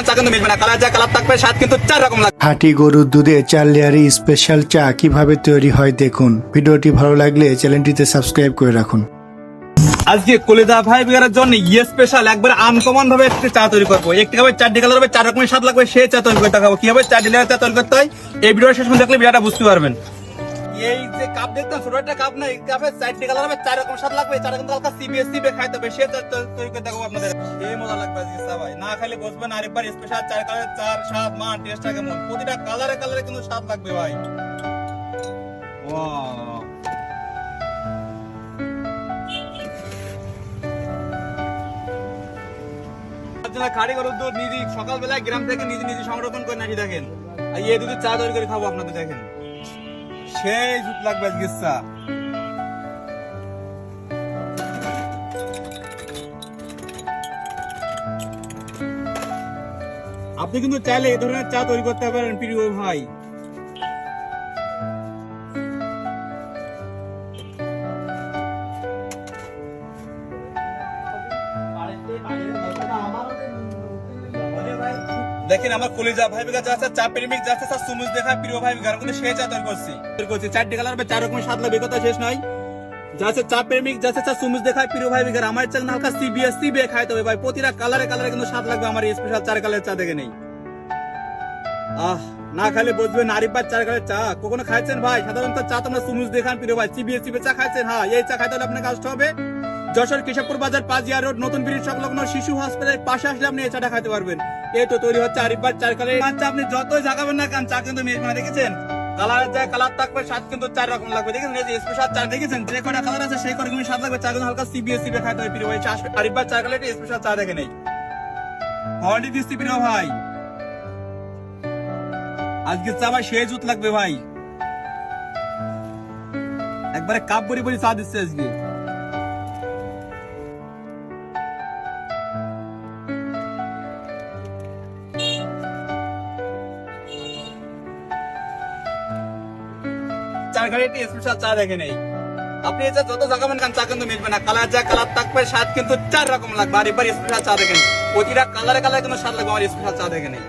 কান চা কিন্তু মিলবে না। কালার যা কালার থাকবে স্বাদ কিন্তু চার রকম লাগবে। হাটি গরুর দুধে চার লেয়ারি স্পেশাল চা কীভাবে তৈরি হয় দেখুন। ভিডিওটি ভালো লাগলে চ্যানেলটিতে সাবস্ক্রাইব করে রাখুন। আজকে কলিদা ভাই বিগারের জন্য ইয়ে স্পেশাল একবার আনকমন ভাবে একটি চা তৈরি করব। একটি হবে চারটি কালার হবে চার রকমের স্বাদ লাগবে সেই চা তৈরি করতে হবে কীভাবে চারটি লেয়ার চা তৈরি করতে হয় এই ভিডিও শেষ পর্যন্ত দেখলে ভিডিওটা বুঝতে পারবেন। এই যে কাপ ছোট একটা কাপ না এই কাপে চারটি কালার হবে চার রকম স্বাদ লাগবে, চার রকম হালকা খাইতে হবে, সে তৈরি হবে আপনাদের। মজা লাগবে ভাই না আরেকবার স্পেশাল চার চার স্বাদ, মান টেস্টটা কেমন? প্রতিটা কালারে কালারে কিন্তু স্বাদ লাগবে ভাই। নিজে সকালবেলায় গ্রাম থেকে নিজে নিজে সংরক্ষণ করে নাকি দেখেন? এই দুধের চা তৈরি করে খাব আপনাদের, দেখেন। সেই জুত লাগবে আপনি কিন্তু চাইলে এই ধরনের চা তৈরি করতে পারেন প্রিয় ভাই। দেখেন আমার কলিজা ভাই বিঘা যা চা প্রেমিক যাচ্ছে, স্যার সুমুজ দেখা প্রিয় ভাই গার কিন্তু সে চা তৈরি করছি। করছি। চারটি কালার হবে, চার রকমের সাদলা কথা শেষ নয়। যাচ্ছে চা প্রেমিক, যাচ্ছে চা সুমুজ দেখায়, প্রিয় ভাই বিঘা আমার চা হালকা সিবিএসসি বে খাইতে হবে ভাই, প্রতিটা কালারে কালারে কিন্তু স্বাদ লাগবে, আমার স্পেশাল চার কালারের চা দেখে নেই। আহ, না খাইলে বুঝবেন নারীবার চার কালের চা। কখনো খাইছেন ভাই? সাধারণত চা তোমরা সুমুজ দেখান প্রিয় ভাই। সিবিএসসি চা খাইছেন? হ্যাঁ এই চা খাইতে হলে আপনাকে আসতে হবে। যশোর কেশবপুর বাজার, পাজিয়া রোড, নতুন ব্রিজ সংলগ্ন শিশু হসপিটালের পাশে আসলে আপনি এই চাটা খাইতে পারবেন। এই তো তৈরি হচ্ছে আরিফবার চার কালের চা আপনি যতই জাগাবেন না কেন, চা কিন্তু মেয়ে দেখেছেন? কালারের যায় কালার থাকবে, স্বাদ কিন্তু চার রকম লাগবে, দেখেছেন? এই যে স্পেশাল চা, দেখেছেন? যে কটা কালার আছে, সেই কটা কিন্তু স্বাদ লাগবে। চা কিন্তু হালকা সিবিএসসি খাইতে হবে প্রিয় ভাই। চা আরিফবার চার কালের স্পেশাল চা দেখে নেই। হলি দিচ্ছি প্রিয় ভাই। আজকে চা ভাই, সেই জুত লাগবে ভাই। একবারে কাপ বড়ি বড়ি চা দিচ্ছে আজকে। চা দেখে নেই। আপনি এটা যত জাগাবেন খান চা কিন্তু মিলবে না। কালার যা কালার থাকবে, স্বাদ কিন্তু চার রকম লাগবে। আর এবার স্পেশাল চা দেখে নেই। প্রতিটা কালারে কালারে কিন্তু স্বাদ লাগবে, আমার স্পেশাল চা দেখে নেই।